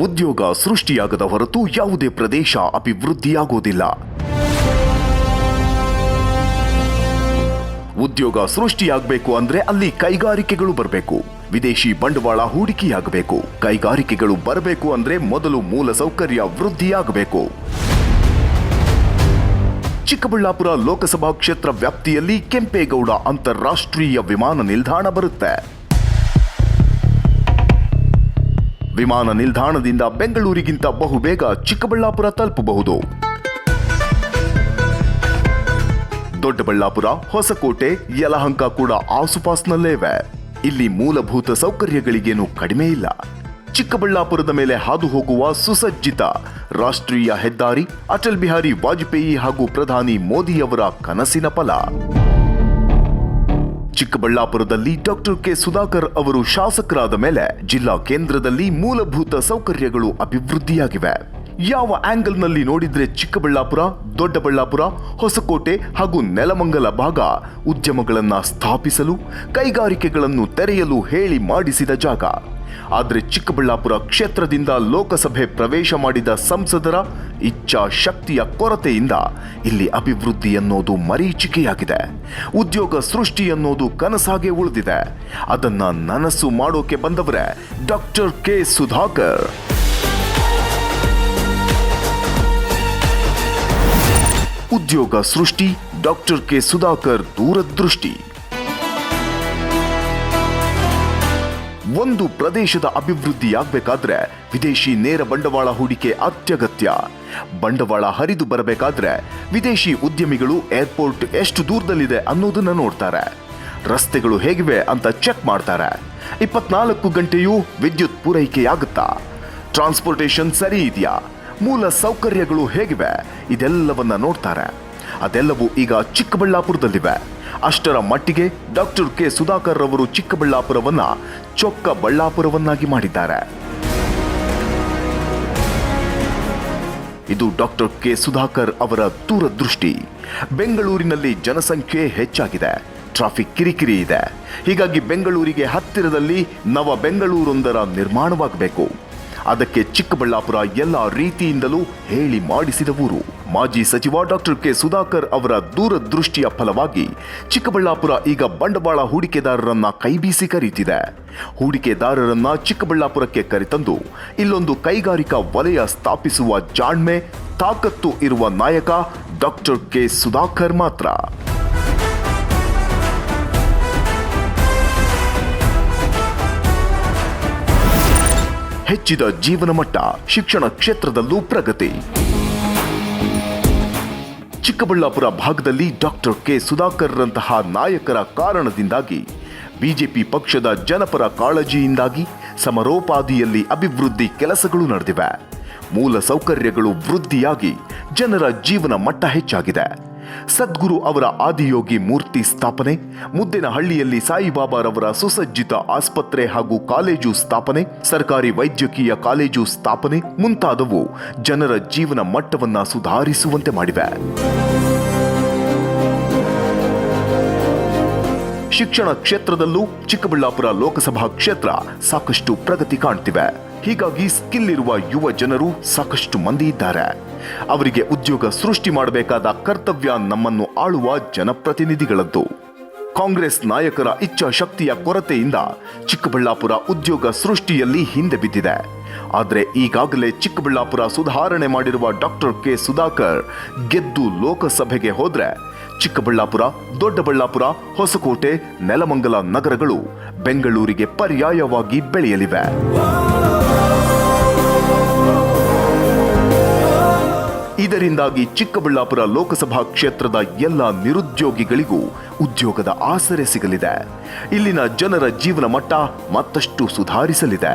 ಉದ್ಯೋಗ ಸೃಷ್ಟಿಯಾಗದ ಹೊರತು ಯಾವುದೇ ಪ್ರದೇಶ ಅಭಿವೃದ್ಧಿಯಾಗುವುದಿಲ್ಲ ಉದ್ಯೋಗ ಸೃಷ್ಟಿಯಾಗಬೇಕು ಅಂದ್ರೆ ಅಲ್ಲಿ ಕೈಗಾರಿಕೆಗಳು ಬರಬೇಕು. ವಿದೇಶಿ ಬಂಡವಾಳ ಹೂಡಿಕೆಯಾಗಬೇಕು. ಕೈಗಾರಿಕೆಗಳು ಬರಬೇಕು ಅಂದ್ರೆ ಮೊದಲು ಮೂಲ ಸೌಕರ್ಯ ವೃದ್ಧಿಯಾಗಬೇಕು. ಚಿಕ್ಕಬಳ್ಳಾಪುರ ಲೋಕಸಭಾ ಕ್ಷೇತ್ರ ವ್ಯಾಪ್ತಿಯಲ್ಲಿ ಕೆಂಪೇಗೌಡ ಅಂತಾರಾಷ್ಟ್ರೀಯ ವಿಮಾನ ನಿಲ್ದಾಣ ಬರುತ್ತೆ. ವಿಮಾನ ನಿಲ್ದಾಣದಿಂದ ಬೆಂಗಳೂರಿಗಿಂತ ಬಹುಬೇಗ ಚಿಕ್ಕಬಳ್ಳಾಪುರ ತಲುಪಬಹುದು. ದೊಡ್ಡಬಳ್ಳಾಪುರ, ಹೊಸಕೋಟೆ, ಯಲಹಂಕ ಕೂಡ ಆಸುಪಾಸ್ನಲ್ಲೇ ಇವೆ ಇಲ್ಲಿ ಮೂಲಭೂತ ಸೌಕರ್ಯಗಳಿಗೇನು ಕಡಿಮೆ ಇಲ್ಲ. ಚಿಕ್ಕಬಳ್ಳಾಪುರದ ಮೇಲೆ ಹಾದು ಹೋಗುವ ಸುಸಜ್ಜಿತ ರಾಷ್ಟ್ರೀಯ ಹೆದ್ದಾರಿ, ಅಟಲ್ ಬಿಹಾರಿ ವಾಜಪೇಯಿ ಹಾಗೂ ಪ್ರಧಾನಿ ಮೋದಿಯವರ ಕನಸಿನ ಫಲ. ಚಿಕ್ಕಬಳ್ಳಾಪುರದಲ್ಲಿ ಡಾಕ್ಟರ್ ಕೆ ಸುಧಾಕರ್ ಅವರು ಶಾಸಕರಾದ ಮೇಲೆ ಜಿಲ್ಲಾ ಕೇಂದ್ರದಲ್ಲಿ ಮೂಲಭೂತ ಸೌಕರ್ಯಗಳು ಅಭಿವೃದ್ಧಿಯಾಗಿವೆ. ಯಾವ ಆಂಗಲ್ನಲ್ಲಿ ನೋಡಿದ್ರೆ ಚಿಕ್ಕಬಳ್ಳಾಪುರ, ದೊಡ್ಡಬಳ್ಳಾಪುರ, ಹೊಸಕೋಟೆ ಹಾಗೂ ನೆಲಮಂಗಲ ಭಾಗ ಉದ್ಯಮಗಳನ್ನು ಸ್ಥಾಪಿಸಲು, ಕೈಗಾರಿಕೆಗಳನ್ನು ತೆರೆಯಲು ಹೇಳಿ ಮಾಡಿಸಿದ ಜಾಗ. ಆದರೆ ಚಿಕ್ಕಬಳ್ಳಾಪುರ ಕ್ಷೇತ್ರದಿಂದ ಲೋಕಸಭೆ ಪ್ರವೇಶ ಮಾಡಿದ ಸಂಸದರ ಇಚ್ಛಾ ಶಕ್ತಿಯ ಕೊರತೆಯಿಂದ ಇಲ್ಲಿ ಅಭಿವೃದ್ಧಿ ಅನ್ನೋದು ಮರೀಚಿಕೆಯಾಗಿದೆ. ಉದ್ಯೋಗ ಸೃಷ್ಟಿ ಅನ್ನೋದು ಕನಸಾಗೆ ಉಳಿದಿದೆ. ಅದನ್ನು ನನಸು ಮಾಡೋಕೆ ಬಂದವರೇ ಡಾಕ್ಟರ್ ಕೆ. ಸುಧಾಕರ್. ಉದ್ಯೋಗ ಸೃಷ್ಟಿ, ಡಾಕ್ಟರ್ ಕೆ ಸುಧಾಕರ್ ದೂರದೃಷ್ಟಿ. ಒಂದು ಪ್ರದೇಶದ ಅಭಿವೃದ್ಧಿಯಾಗಬೇಕಾದ್ರೆ ವಿದೇಶಿ ನೇರ ಬಂಡವಾಳ ಹೂಡಿಕೆ ಅತ್ಯಗತ್ಯ. ಬಂಡವಾಳ ಹರಿದು ಬರಬೇಕಾದ್ರೆ ವಿದೇಶಿ ಉದ್ಯಮಿಗಳು ಏರ್ಪೋರ್ಟ್ ಎಷ್ಟು ದೂರದಲ್ಲಿದೆ ಅನ್ನೋದನ್ನ ನೋಡ್ತಾರೆ. ರಸ್ತೆಗಳು ಹೇಗಿವೆ ಅಂತ ಚೆಕ್ ಮಾಡ್ತಾರೆ. ಇಪ್ಪತ್ನಾಲ್ಕು ಗಂಟೆಯೂ ವಿದ್ಯುತ್ ಪೂರೈಕೆಯಾಗುತ್ತಾ? ಟ್ರಾನ್ಸ್ಪೋರ್ಟೇಷನ್ ಸರಿ ಇದೆಯಾ? ಮೂಲ ಸೌಕರ್ಯಗಳು ಹೇಗಿವೆ? ಇದೆಲ್ಲವನ್ನ ನೋಡ್ತಾರೆ. ಅದೆಲ್ಲವೂ ಈಗ ಚಿಕ್ಕಬಳ್ಳಾಪುರದಲ್ಲಿವೆ. ಅಷ್ಟರ ಮಟ್ಟಿಗೆ ಡಾಕ್ಟರ್ ಕೆ. ಸುಧಾಕರ್ ಅವರು ಚಿಕ್ಕಬಳ್ಳಾಪುರವನ್ನ ಚೊಕ್ಕ ಬಳ್ಳಾಪುರವನ್ನಾಗಿ ಮಾಡಿದ್ದಾರೆ. ಇದು ಡಾಕ್ಟರ್ ಕೆ. ಸುಧಾಕರ್ ಅವರ ದೂರದೃಷ್ಟಿ. ಬೆಂಗಳೂರಿನಲ್ಲಿ ಜನಸಂಖ್ಯೆ ಹೆಚ್ಚಾಗಿದೆ. ಟ್ರಾಫಿಕ್ ಕಿರಿಕಿರಿ ಇದೆ. ಹೀಗಾಗಿ ಬೆಂಗಳೂರಿಗೆ ಹತ್ತಿರದಲ್ಲಿ ನವ ಬೆಂಗಳೂರೊಂದರ ನಿರ್ಮಾಣವಾಗಬೇಕು. ಅದಕ್ಕೆ ಚಿಕ್ಕಬಳ್ಳಾಪುರ ಎಲ್ಲ ರೀತಿಯಿಂದಲೂ ಹೇಳಿ ಮಾಡಿಸಿದ ಊರು ಮಾಜಿ ಸಚಿವ ಡಾಕ್ಟರ್ ಕೆ ಸುಧಾಕರ್ ಅವರ ದೂರದೃಷ್ಟಿಯ ಫಲವಾಗಿ ಚಿಕ್ಕಬಳ್ಳಾಪುರ ಈಗ ಬಂಡವಾಳ ಹೂಡಿಕೆದಾರರನ್ನ ಕೈಬೀಸಿ ಕರೀತಿದೆ. ಹೂಡಿಕೆದಾರರನ್ನ ಚಿಕ್ಕಬಳ್ಳಾಪುರಕ್ಕೆ ಕರೆತಂದು ಇಲ್ಲೊಂದು ಕೈಗಾರಿಕಾ ವಲಯ ಸ್ಥಾಪಿಸುವ ಜಾಣ್ಮೆ, ತಾಕತ್ತು ಇರುವ ನಾಯಕ ಡಾಕ್ಟರ್ ಕೆ ಸುಧಾಕರ್ ಮಾತ್ರ. ಹೆಚ್ಚಿದ ಜೀವನ ಮಟ್ಟ ಶಿಕ್ಷಣ ಕ್ಷೇತ್ರದಲ್ಲೂ ಪ್ರಗತಿ. ಚಿಕ್ಕಬಳ್ಳಾಪುರ ಭಾಗದಲ್ಲಿ ಡಾಕ್ಟರ್ ಕೆ ಸುಧಾಕರ್ರಂತಹ ನಾಯಕರ ಕಾರಣದಿಂದಾಗಿ ಬಿಜೆಪಿ ಪಕ್ಷದ ಜನಪರ ಕಾಳಜಿಯಿಂದಾಗಿ ಸಮರೋಪಾದಿಯಲ್ಲಿ ಅಭಿವೃದ್ಧಿ ಕೆಲಸಗಳು ನಡೆದಿವೆ. ಮೂಲ ಸೌಕರ್ಯಗಳು ವೃದ್ಧಿಯಾಗಿ ಜನರ ಜೀವನ ಮಟ್ಟ ಹೆಚ್ಚಾಗಿದೆ. ಸದ್ಗುರು ಅವರ ಆದಿಯೋಗಿ ಮೂರ್ತಿ ಸ್ಥಾಪನೆ ಮುದ್ದೇನಹಳ್ಳಿಯಲ್ಲಿ ಸಾಯಿಬಾಬಾರವರ ಸುಸಜ್ಜಿತ ಆಸ್ಪತ್ರೆ ಹಾಗೂ ಕಾಲೇಜು ಸ್ಥಾಪನೆ, ಸರ್ಕಾರಿ ವೈದ್ಯಕೀಯ ಕಾಲೇಜು ಸ್ಥಾಪನೆ ಮುಂತಾದವು ಜನರ ಜೀವನ ಮಟ್ಟವನ್ನು ಸುಧಾರಿಸುವಂತೆ ಮಾಡಿವೆ. ಶಿಕ್ಷಣ ಕ್ಷೇತ್ರದಲ್ಲೂ ಚಿಕ್ಕಬಳ್ಳಾಪುರ ಲೋಕಸಭಾ ಕ್ಷೇತ್ರ ಸಾಕಷ್ಟು ಪ್ರಗತಿ ಕಾಣ್ತಿವೆ. ಹೀಗಾಗಿ ಸ್ಕಿಲ್ ಇರುವ ಯುವ ಜನರು ಸಾಕಷ್ಟು ಮಂದಿ ಇದ್ದಾರೆ. ಅವರಿಗೆ ಉದ್ಯೋಗ ಸೃಷ್ಟಿ ಮಾಡಬೇಕಾದ ಕರ್ತವ್ಯ ನಮ್ಮನ್ನು ಆಳುವ ಜನಪ್ರತಿನಿಧಿಗಳದ್ದು. ಕಾಂಗ್ರೆಸ್ ನಾಯಕರ ಇಚ್ಛಾಶಕ್ತಿಯ ಕೊರತೆಯಿಂದ ಚಿಕ್ಕಬಳ್ಳಾಪುರ ಉದ್ಯೋಗ ಸೃಷ್ಟಿಯಲ್ಲಿ ಹಿಂದೆ ಬಿದ್ದಿದೆ. ಆದರೆ ಈಗಾಗಲೇ ಚಿಕ್ಕಬಳ್ಳಾಪುರ ಸುಧಾರಣೆ ಮಾಡಿರುವ ಡಾಕ್ಟರ್ ಕೆ ಸುಧಾಕರ್ ಗೆದ್ದು ಲೋಕಸಭೆಗೆ ಹೋದ್ರೆ ಚಿಕ್ಕಬಳ್ಳಾಪುರ, ದೊಡ್ಡಬಳ್ಳಾಪುರ, ಹೊಸಕೋಟೆ, ನೆಲಮಂಗಲ ನಗರಗಳು ಬೆಂಗಳೂರಿಗೆ ಪರ್ಯಾಯವಾಗಿ ಬೆಳೆಯಲಿವೆ. ಇದರಿಂದಾಗಿ ಚಿಕ್ಕಬಳ್ಳಾಪುರ ಲೋಕಸಭಾ ಕ್ಷೇತ್ರದ ಎಲ್ಲ ನಿರುದ್ಯೋಗಿಗಳಿಗೂ ಉದ್ಯೋಗದ ಆಸರೆ ಸಿಗಲಿದೆ. ಇಲ್ಲಿನ ಜನರ ಜೀವನ ಮಟ್ಟ ಮತ್ತಷ್ಟು ಸುಧಾರಿಸಲಿದೆ.